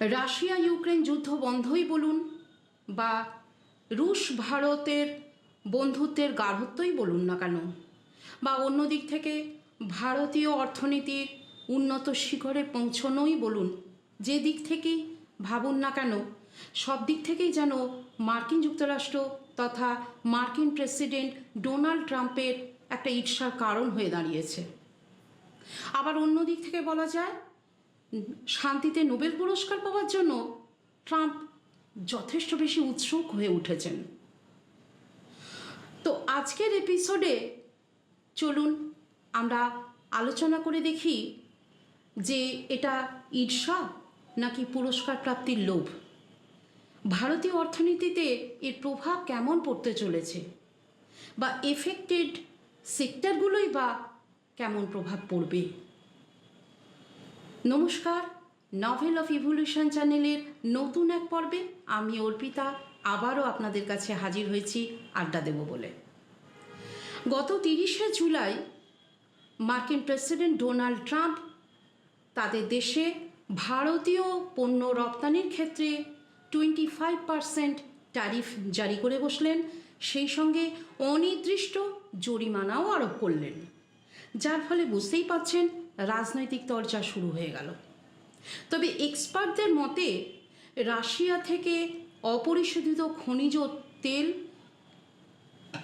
Russia Ukraine যুদ্ধ বন্ধই বলুন বা রুশ ভারতের বন্ধুত্বের গাঢ়ত্বই বলুন না কেন? বা অন্য দিক থেকে ভারতীয় অর্থনীতির উন্নত শিখরে পৌঁছনোই বলুন। যে দিক থেকেই ভাবুন না কেন, সব দিক থেকেই যেন মার্কিন যুক্তরাষ্ট্র তথা মার্কিন প্রেসিডেন্ট ডোনাল্ড ট্রাম্পের একটা ঈর্ষার কারণ হয়ে দাঁড়িয়েছে। আবার অন্য দিক থেকে বলা যায় শান্তিতে নোবেল পুরস্কার পাওয়ার জন্য ট্রাম্প যথেষ্ট বেশি উৎসুক হয়ে উঠেছেন। তো আজকের এপিসোডে চলুন আমরা আলোচনা করে দেখি যে এটা ঈর্ষা নাকি পুরস্কার প্রাপ্তির লোভ? ভারতীয় অর্থনীতিতে এর প্রভাব কেমন পড়তে চলেছে? বা এফেক্টেড সেক্টরগুলোই বা কেমন প্রভাব পড়বে? নমস্কার নভেল অফ ইভলিউশন চ্যানেলের নতুন এক পর্বে আমি অর্পিতা, আবারও আপনাদের কাছে হাজির হয়েছি আড্ডা দেব বলে। গত তিরিশে জুলাই মার্কিন প্রেসিডেন্ট ডোনাল্ড ট্রাম্প তাদের দেশে ভারতীয় পণ্য রপ্তানির ক্ষেত্রে টোয়েন্টি ফাইভ পারসেন্ট ট্যারিফ জারি করে বসলেন, সেই সঙ্গে অনির্দিষ্ট জরিমানাও আরোপ করলেন, যার ফলে বুঝতেই পাচ্ছেন রাজনৈতিক তরজা শুরু হয়ে গেল। তবে এক্সপার্টদের মতে, রাশিয়া থেকে অপরিশোধিত খনিজ তেল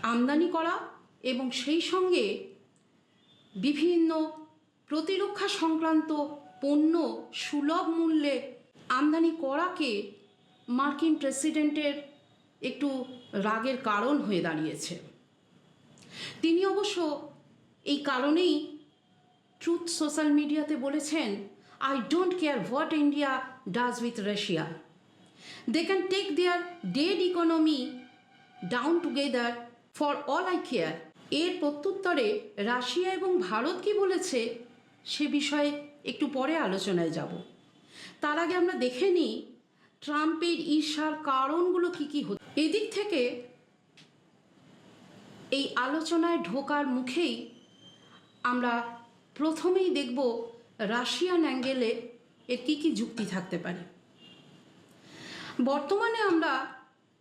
আমদানি করা এবং সেই সঙ্গে বিভিন্ন প্রতিরক্ষা সংক্রান্ত পণ্য সুলভ মূল্যে আমদানি করাকে মার্কিন প্রেসিডেন্টের একটু রাগের কারণ হয়ে দাঁড়িয়েছে। তিনি অবশ্য এই কারণেই ট্রুথ সোশ্যাল মিডিয়াতে বলেছেন I don't care what India does with Russia they can take their dead economy down together for all I care এর প্রত্যুত্তরে রাশিয়া এবং ভারত কি বলেছে, সে বিষয়ে একটু পরে আলোচনায় যাব। তার আগে আমরা দেখে নিই, ট্রাম্পের ঈর্ষার কারণগুলো কি কি হচ্ছে এদিক থেকে এই আলোচনায় ঢোকার মুখেই আমরা প্রথমেই দেখব রাশিয়ান অ্যাঙ্গেলে এর কী কী যুক্তি থাকতে পারে। বর্তমানে আমরা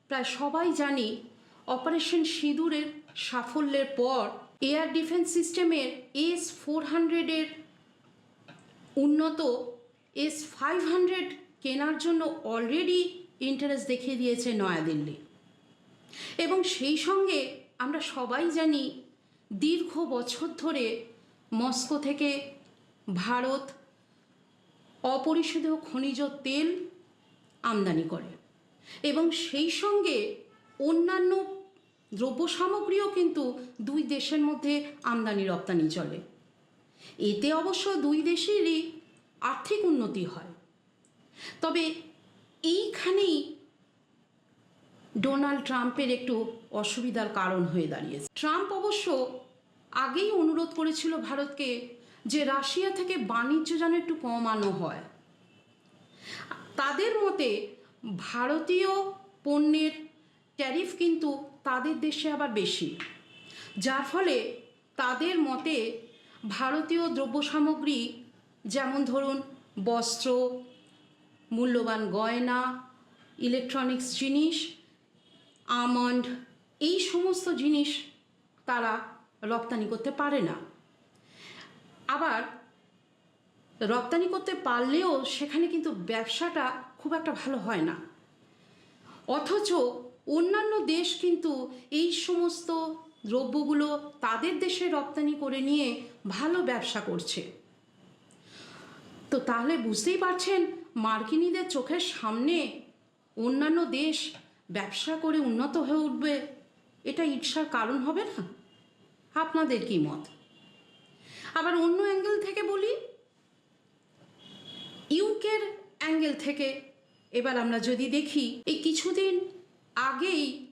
প্রায় সবাই জানি অপারেশন সিঁদুরের সাফল্যের পর এয়ার ডিফেন্স সিস্টেমের এস ফোর হান্ড্রেডের উন্নত এস ফাইভ হান্ড্রেড কেনার জন্য অলরেডি ইন্টারেস্ট দেখিয়ে দিয়েছে নয়াদিল্লি। এবং সেই সঙ্গে আমরা সবাই জানি দীর্ঘ বছর ধরে মস্কো থেকে ভারত অপরিশোধ খনিজ তেল আমদানি করে। এবং সেই সঙ্গে অন্যান্য দ্রব্য সামগ্রীও কিন্তু দুই দেশের মধ্যে আমদানি রপ্তানি চলে। এতে অবশ্য দুই দেশেরই আর্থিক উন্নতি হয়। তবে এইখানেই ডোনাল্ড ট্রাম্পের একটু অসুবিধার কারণ হয়ে দাঁড়িয়েছে। ট্রাম্প অবশ্য আগেই অনুরোধ করেছিল ভারতকে যে রাশিয়া থেকে বাণিজ্য যেন একটু কমানো হয়। তাদের মতে ভারতীয় পণ্যের ট্যারিফ কিন্তু তাদের দেশে আবার বেশি। যার ফলে তাদের মতে ভারতীয় দ্রব্য সামগ্রী যেমন ধরুন বস্ত্র, মূল্যবান গয়না ইলেকট্রনিক্স জিনিস আমন্ড এই সমস্ত জিনিস তারা রপ্তানি করতে পারে না। আবার রপ্তানি করতে পারলেও সেখানে কিন্তু ব্যবসাটা খুব একটা ভালো হয় না। অথচ অন্যান্য দেশ কিন্তু এই সমস্ত দ্রব্যগুলো তাদের দেশে রপ্তানি করে নিয়ে ভালো ব্যবসা করছে। তো তাহলে বুঝতেই পারছেন, মার্কিনীদের চোখের সামনে অন্যান্য দেশ ব্যবসা করে উন্নত হয়ে উঠবে, এটা ঈর্ষার কারণ হবে না? আপনাদের কি মত? আবার অন্য অ্যাঙ্গেল থেকে বলি, ইউকের অ্যাঙ্গেল থেকে এবার আমরা যদি দেখি, এই কিছুদিন আগেই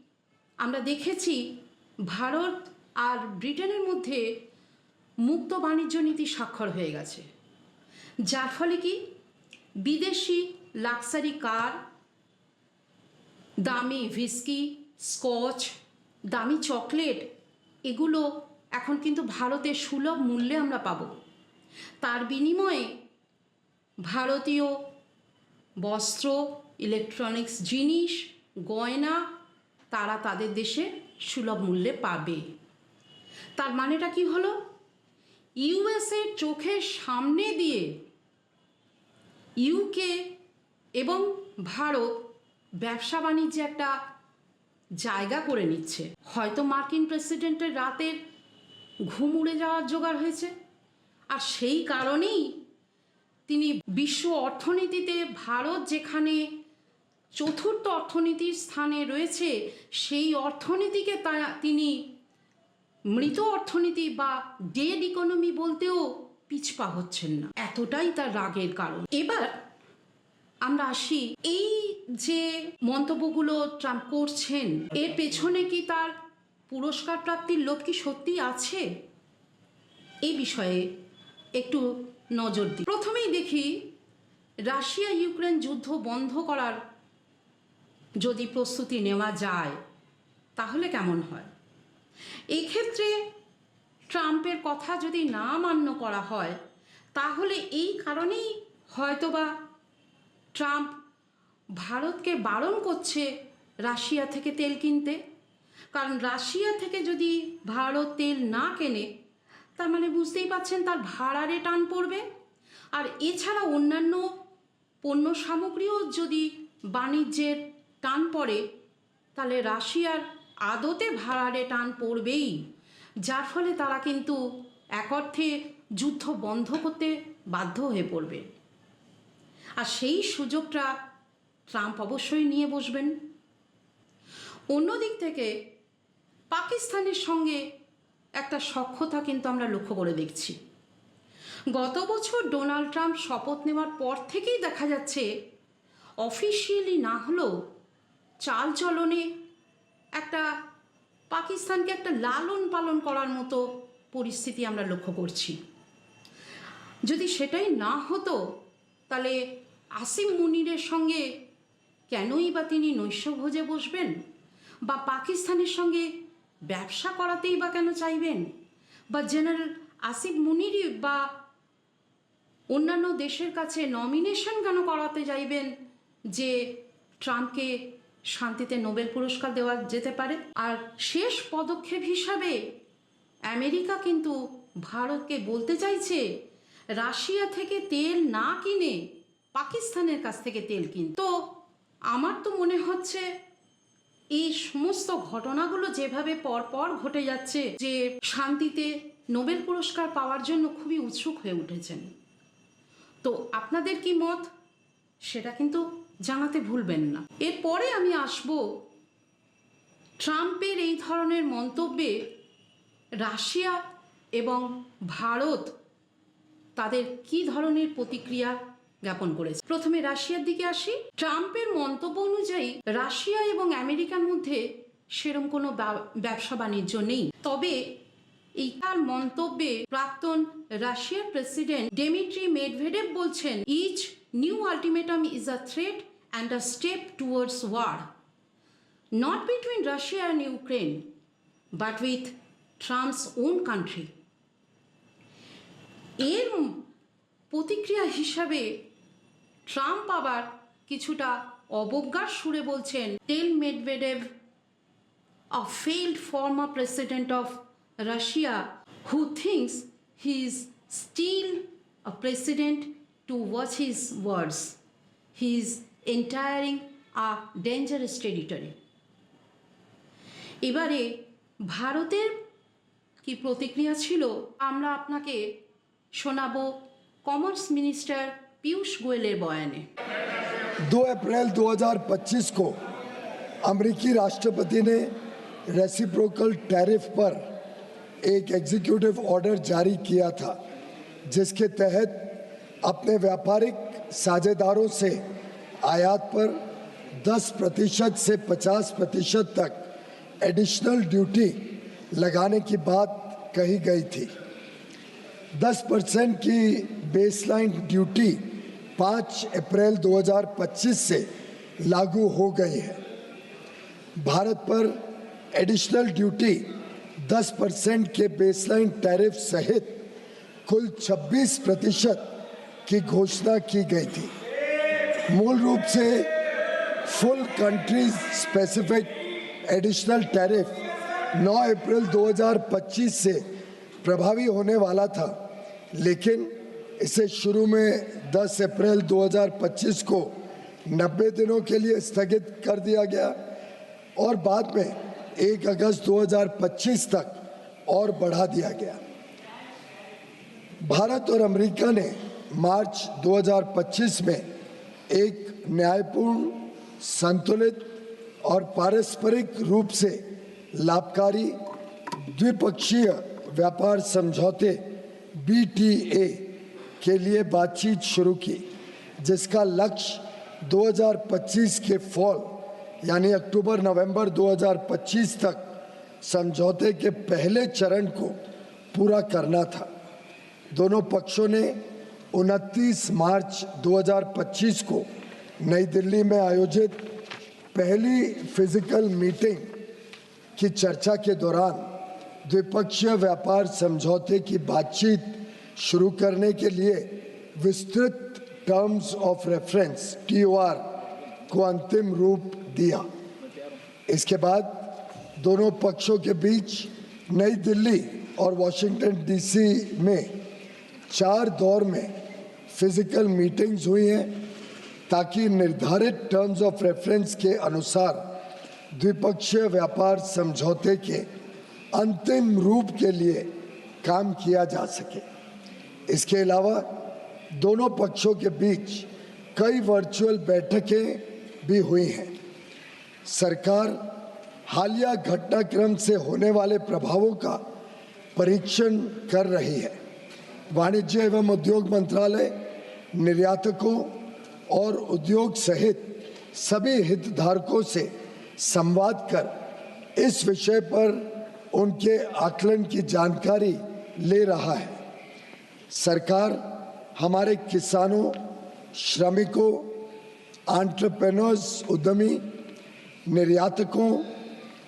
আমরা দেখেছি ভারত আর ব্রিটেনের মধ্যে মুক্ত বাণিজ্য নীতি স্বাক্ষর হয়ে গেছে। যার ফলে কি? বিদেশি লাক্সারি কার দামি ভিস্কি স্কচ দামি চকলেট এগুলো এখন কিন্তু ভারতের সুলভ মূল্যে আমরা পাবো। তার বিনিময়ে ভারতীয় বস্ত্র ইলেকট্রনিক্স জিনিস, গয়না তারা তাদের দেশে সুলভ মূল্যে পাবে। তার মানেটা কি হলো? ইউএসএর চোখের সামনে দিয়ে ইউকে এবং ভারত ব্যবসা বাণিজ্যে একটা জায়গা করে নিচ্ছে। হয়তো মার্কিন প্রেসিডেন্টের রাতের ঘুম উড়ে যাওয়ার জোগাড় হয়েছে। আর সেই কারণেই তিনি বিশ্ব অর্থনীতিতে ভারত যেখানে চতুর্থ অর্থনীতির স্থানে রয়েছে, সেই অর্থনীতিকে তিনি মৃত অর্থনীতি বা ডেড ইকোনমি বলতেও পিছপা হচ্ছেন না। এতটাই তার রাগের কারণ। এবার আমরা আসি এই যে মন্তব্যগুলো ট্রাম্প করছেন, এর পেছনে কি তার পুরস্কার প্রাপ্তির লোভ কি সত্যি আছে? এই বিষয়ে একটু নজর দিই। প্রথমেই দেখি, রাশিয়া ইউক্রেন যুদ্ধ বন্ধ করার যদি প্রস্তুতি নেওয়া যায়, তাহলে কেমন হয়? এই ক্ষেত্রে ট্রাম্পের কথা যদি না মান্য করা হয়, তাহলে এই কারণেই হয়তোবা ট্রাম্প ভারতকে বারণ করছে রাশিয়া থেকে তেল কিনতে। কারণ রাশিয়া থেকে যদি ভারত তেল না কেনে, তার মানে বুঝতেই পাচ্ছেন তার ভাড়ারে টান পড়বে। আর এছাড়া অন্যান্য পণ্য সামগ্রীও যদি বাণিজ্যের টান পড়ে, তাহলে রাশিয়ার আদতে ভাড়ারে টান পড়বেই। যার ফলে তারা কিন্তু এক অর্থে যুদ্ধ বন্ধ করতে বাধ্য হয়ে পড়বে। আর সেই সুযোগটা ট্রাম্প অবশ্যই নিয়ে বসবেন। অন্যদিক থেকে পাকিস্তানের সঙ্গে একটা সখ্যতা কিন্তু আমরা লক্ষ্য করে দেখছি। গত বছর ডোনাল্ড ট্রাম্প শপথ নেওয়ার পর থেকেই দেখা যাচ্ছে, অফিসিয়ালি না হলেও চালচলনে একটা পাকিস্তানকে একটা লালন পালন করার মতো পরিস্থিতি আমরা লক্ষ্য করছি। যদি সেটাই না হতো, তাহলে আসিম মুনিরের সঙ্গে কেনই বা তিনি নৈশভোজে বসবেন? বা পাকিস্তানের সঙ্গে ব্যবসা করাতেই বা কেন চাইবেন? বা জেনারেল আসিফ মুনিরই বা অন্যান্য দেশের কাছে নমিনেশন কেন করাতে চাইবেন যে ট্রাম্পকে শান্তিতে নোবেল পুরস্কার দেওয়া যেতে পারে? আর শেষ পদক্ষেপ হিসাবে আমেরিকা কিন্তু ভারতকে বলতে চাইছে, রাশিয়া থেকে তেল না কিনে পাকিস্তানের কাছ থেকে তেল কিন তো আমার তো মনে হচ্ছে এই সমস্ত ঘটনাগুলো যেভাবে পরপর ঘটে যাচ্ছে, যে শান্তিতে নোবেল পুরস্কার পাওয়ার জন্য খুবই উৎসুক হয়ে উঠেছেন। তো আপনাদের কি মত? সেটা কিন্তু জানাতে ভুলবেন না। এরপরে আমি আসব ট্রাম্পের এই ধরনের মন্তব্যে রাশিয়া এবং ভারত তাদের কি ধরনের প্রতিক্রিয়া জ্ঞাপন করেছে। প্রথমে রাশিয়ার দিকে আসি। ট্রাম্পের মন্তব্য অনুযায়ী রাশিয়া এবং আমেরিকার মধ্যে সেরম কোনো ব্যবসা বাণিজ্য নেই। তবে এই তার মন্তব্যে প্রাক্তন রাশিয়ার প্রেসিডেন্ট ডেমিট্রি মেডভেডেভ বলছেন each new ultimatum is a threat and a step towards war not between Russia and Ukraine, but with Trump's own country. এর প্রতিক্রিয়া হিসাবে ট্রাম্প আবার কিছুটা অবজ্ঞার সুরে বলছেন tell Medvedev a failed former president of Russia who thinks he is still a president to watch his words he is entering a dangerous territory এবারে ভারতের কি প্রতিক্রিয়া ছিল, আমরা আপনাকে শোনাব কমার্স মিনিস্টার पीयूष गोयले बयान दो अप्रैल 2025 को अमेरिकी राष्ट्रपति ने रेसिप्रोकल टैरिफ पर एक एग्जीक्यूटिव ऑर्डर जारी किया था, जिसके तहत अपने व्यापारिक साझेदारों से आयात पर 10 प्रतिशत से 50 प्रतिशत तक एडिशनल ड्यूटी लगाने की बात कही गई थी। 10 परसेंट की बेसलाइन ड्यूटी 5 अप्रैल 2025 से लागू हो गई है। भारत पर एडिशनल ड्यूटी 10 परसेंट के बेसलाइन टैरिफ सहित कुल 26 प्रतिशत की घोषणा की गई थी। मूल रूप से full country specific additional tariff 9 April 2025 से प्रभावी होने वाला था, लेकिन इसे शुरू में 10 अप्रैल 2025 को 90 दिनों के लिए स्थगित कर दिया गया और बाद में 1 अगस्त 2025 तक और बढ़ा दिया गया। भारत और अमेरिका ने मार्च 2025 में एक न्यायपूर्ण, संतुलित और पारस्परिक रूप से लाभकारी द्विपक्षीय व्यापार समझौते बीटीए के लिए बातचीत शुरू की, जिसका लक्ष्य 2025 के फॉल यानी अक्टूबर, नवंबर 2025 तक समझौते के पहले चरण को पूरा करना था। दोनों पक्षों ने 29 मार्च 2025 को नई दिल्ली में आयोजित पहली फ़िज़िकल मीटिंग की चर्चा के दौरान द्विपक्षीय व्यापार समझौते की बातचीत शुरू करने के लिए विस्तृत टर्म्स ऑफ़ रेफरेंस टीओआर को अंतिम रूप दिया। इसके बाद दोनों पक्षों के बीच नई दिल्ली और वॉशिंगटन डीसी में चार दौर में फ़िज़िकल मीटिंग्स हुई हैं, ताकि निर्धारित टर्म्स ऑफ़ रेफरेंस के अनुसार द्विपक्षीय व्यापार समझौते के अंतिम रूप के लिए काम किया जा सके। इसके अलावा दोनों पक्षों के बीच कई वर्चुअल बैठकें भी हुई हैं। सरकार हालिया घटनाक्रम से होने वाले प्रभावों का परीक्षण कर रही है। वाणिज्य एवं उद्योग मंत्रालय, निर्यातकों और उद्योग सहित सभी हितधारकों से संवाद कर इस विषय पर उनके आकलन की जानकारी ले रहा है। सरकार, हमारे किसानों, श्रमिकों एंटरप्रेन्योर्स उद्यमी, निर्यातकों,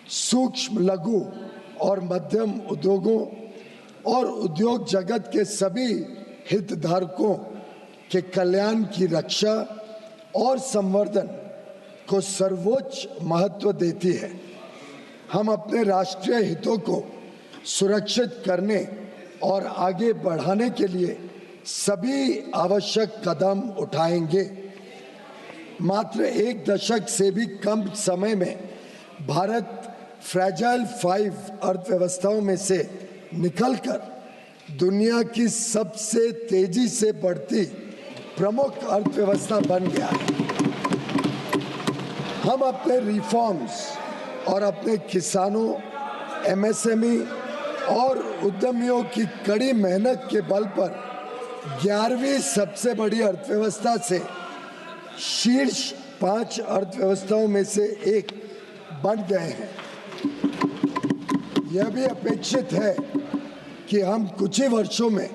सूक्ष्म लघु और मध्यम उद्योगों और उद्योग जगत के सभी हितधारकों के कल्याण की रक्षा और संवर्धन को सर्वोच्च महत्व देती है। हम अपने राष्ट्रीय हितों को सुरक्षित करने और आगे बढ़ाने के लिए सभी आवश्यक कदम उठाएँगे। मात्र एक दशक से भी कम समय में भारत फ्रैजाइल फाइव अर्थव्यवस्थाओं में से निकलकर दुनिया की सबसे तेज़ी से बढ़ती प्रमुख अर्थव्यवस्था बन गया है। हम अपने रिफॉर्म्स और अपने किसानों एमएसएमई और उद्यमियों की कड़ी मेहनत के बल पर ग्यारहवीं सबसे बड़ी अर्थव्यवस्था से शीर्ष पाँच अर्थव्यवस्थाओं में से एक बन गए हैं। यह भी अपेक्षित है कि हम कुछ ही वर्षों में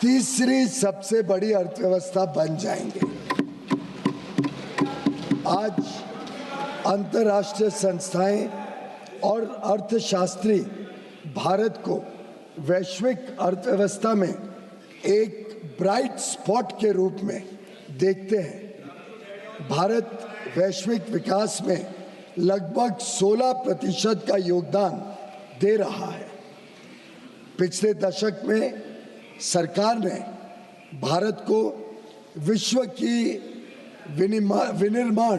तीसरी सबसे बड़ी अर्थव्यवस्था बन जाएँगे। आज अंतर्राष्ट्रीय संस्थाएँ और अर्थशास्त्री भारत को वैश्विक अर्थव्यवस्था में एक ब्राइट स्पॉट के रूप में देखते हैं। भारत वैश्विक विकास में लगभग 16 प्रतिशत का योगदान दे रहा है। पिछले दशक में सरकार ने भारत को विश्व की विनिर्माण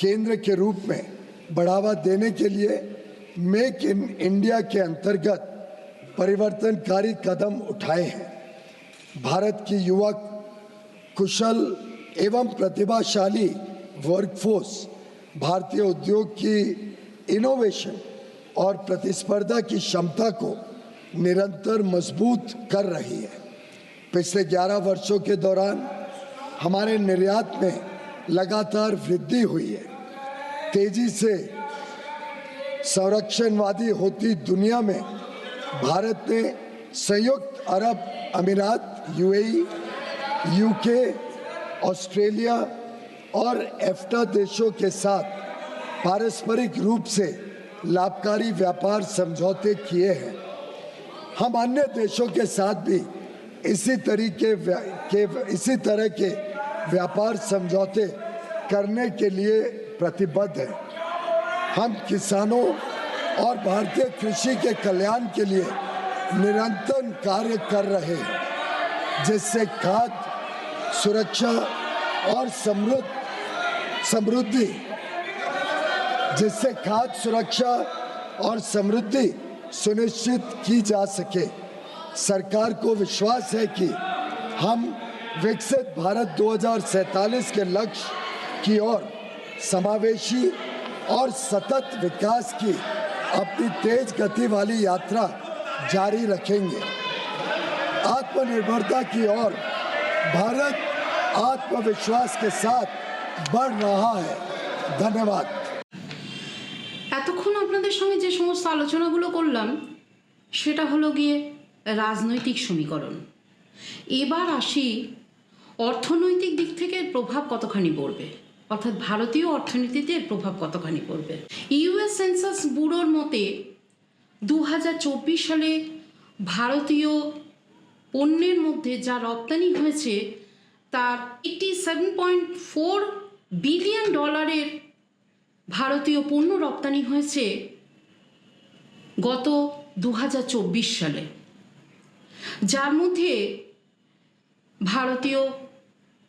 केंद्र के रूप में बढ़ावा देने के लिए मेक इन इंडिया के अंतर्गत परिवर्तनकारी कदम उठाए हैं। भारत की युवक कुशल एवं प्रतिभाशाली वर्कफोर्स भारतीय उद्योग की इनोवेशन और प्रतिस्पर्धा की क्षमता को निरंतर मज़बूत कर रही है। पिछले 11 वर्षों के दौरान हमारे निर्यात में लगातार वृद्धि हुई है। तेज़ी से संरक्षणवादी होती दुनिया में भारत ने संयुक्त अरब अमीरात यूएई, यूके ऑस्ट्रेलिया और एफ्टा देशों के साथ पारस्परिक रूप से लाभकारी व्यापार समझौते किए हैं। हम अन्य देशों के साथ भी इसी तरीके के इसी तरह के व्यापार समझौते करने के लिए प्रतिबद्ध है। हम किसानों और भारतीय कृषि के कल्याण के लिए निरंतर कार्य कर रहे हैं, जिससे खाद्य सुरक्षा और समृद्ध, समृद्धि, जिससे खाद्य सुरक्षा और समृद्धि सुनिश्चित की जा सके। सरकार को विश्वास है कि हम विकसित भारत 2047 के लक्ष्य की ओर समावेशी और सतत विकास की अपनी तेज गति वाली यात्रा जारी रखेंगे आत्मनिर्भरता की ओर भारत आत्मविश्वास के साथ बढ़ रहा है धन्यवाद এতক্ষণ আপনাদের সঙ্গে যে সমস্ত আলোচনাগুলো করলাম সেটা হলো গিয়ে রাজনৈতিক সমীকরণ এবার আসি অর্থনৈতিক দিক থেকে এর প্রভাব কতখানি পড়বে অর্থাৎ ভারতীয় অর্থনীতিতে এর প্রভাব কতখানি পড়বে? ইউএস সেন্সাস ব্যুরোর মতে দু হাজার চব্বিশ সালে ভারতীয় পণ্যের মধ্যে যা রপ্তানি হয়েছে, তার eighty seven point four billion ডলারের ভারতীয় পণ্য রপ্তানি হয়েছে গত দু হাজার চব্বিশ সালে। যার মধ্যে ভারতীয়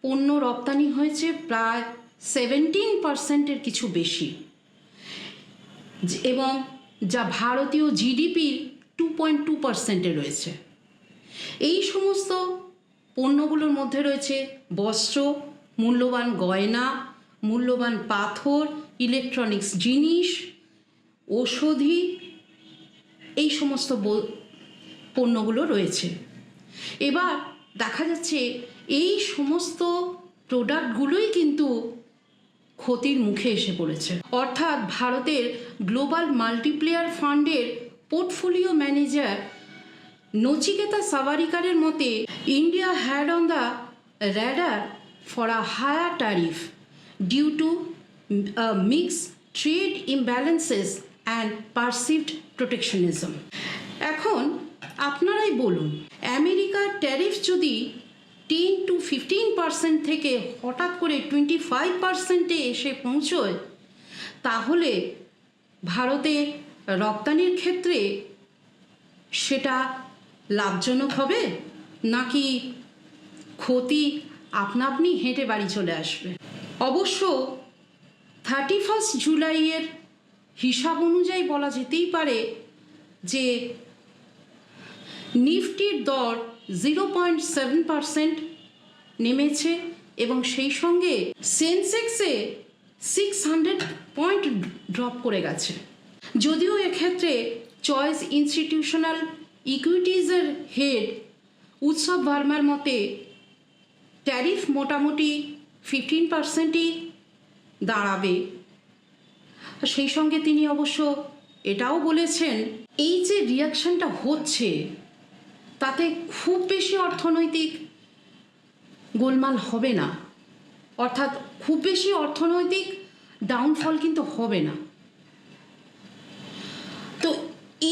পণ্য রপ্তানি হয়েছে প্রায় সেভেন্টিন পার্সেন্টের কিছু বেশি। এবং যা ভারতীয় জিডিপির টু পয়েন্ট টু পার্সেন্টে রয়েছে। এই সমস্ত পণ্যগুলোর মধ্যে রয়েছে বস্ত্র, মূল্যবান গয়না, মূল্যবান পাথর ইলেকট্রনিক্স জিনিস, ঔষধি, এই সমস্ত পণ্যগুলো রয়েছে। এবার দেখা যাচ্ছে এই সমস্ত প্রোডাক্টগুলোই কিন্তু ক্ষতির মুখে এসে পড়েছে। অর্থাৎ ভারতের গ্লোবাল মাল্টিপ্লেয়ার ফান্ডের পোর্টফোলিও ম্যানেজার নচিকেতা সাভারিকারের মতে, India had on the radar for a higher tariff due to mix trade imbalances and perceived protectionism এখন আপনারাই বলুন, আমেরিকার ট্যারিফ যদি টেন টু ফিফটিন পার্সেন্ট থেকে হঠাৎ করে টোয়েন্টি ফাইভ পার্সেন্টে এসে পৌঁছয়, তাহলে ভারতে রপ্তানির ক্ষেত্রে সেটা লাভজনক হবে? নাকি ক্ষতি আপনা আপনি হেঁটে বাড়ি চলে আসবে? অবশ্য থার্টি ফার্স্ট জুলাইয়ের হিসাব অনুযায়ী বলা যেতেই পারে যে নিফটির দর জিরো পয়েন্ট সেভেন পার্সেন্ট নেমেছে এবং সেই সঙ্গে সেন্সেক্সে সিক্স হান্ড্রেড পয়েন্ট ড্রপ করে গেছে। যদিও এক্ষেত্রে চয়েস ইনস্টিটিউশনাল ইকুইটিজের হেড উৎসব ভার্মার মতে ট্যারিফ মোটামুটি ফিফটিন পার্সেন্টই দাঁড়াবে। সেই সঙ্গে তিনি অবশ্য এটাও বলেছেন, এই যে রিয়াকশনটা হচ্ছে তাতে খুব বেশি অর্থনৈতিক গোলমাল হবে না। অর্থাৎ খুব বেশি অর্থনৈতিক ডাউনফল কিন্তু হবে না। তো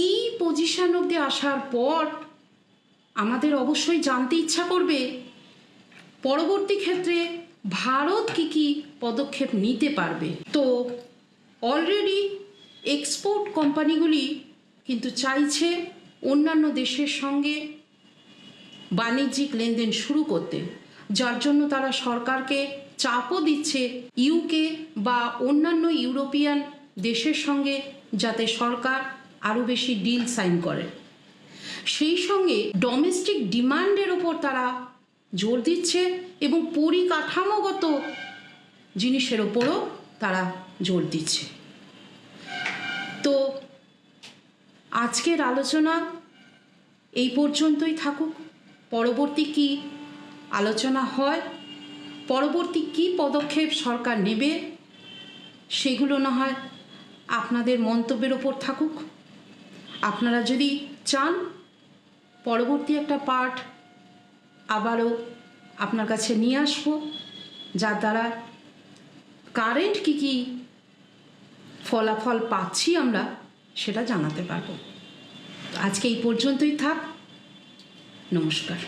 এই পজিশন অব্দি আসার পর আমাদের অবশ্যই জানতে ইচ্ছা করবে পরবর্তী ক্ষেত্রে ভারত কি কি পদক্ষেপ নিতে পারবে। তো অলরেডি এক্সপোর্ট কোম্পানিগুলি কিন্তু চাইছে অন্যান্য দেশের সঙ্গে বাণিজ্যিক লেনদেন শুরু করতে, যার জন্য তারা সরকারকে চাপও দিচ্ছে ইউকে বা অন্যান্য ইউরোপিয়ান দেশের সঙ্গে যাতে সরকার আরও বেশি ডিল সাইন করে। সেই সঙ্গে ডোমেস্টিক ডিমান্ডের ওপর তারা জোর দিচ্ছে এবং পরিকাঠামোগত জিনিসের ওপরও তারা জোর দিচ্ছে। তো আজকের আলোচনা এই পর্যন্তই থাকুক। পরবর্তী কি আলোচনা হয়? পরবর্তী কি পদক্ষেপ সরকার নেবে? সেগুলো না হয় আপনাদের মন্তব্যের ওপর থাকুক। আপনারা যদি চান, পরবর্তী একটা পার্ট আবারও আপনার কাছে নিয়ে আসব, যার দ্বারা কারেন্ট কী কী ফলাফল পাচ্ছি আমরা, সেটা জানাতে পারব। আজকে এই পর্যন্তই থাক। নমস্কার।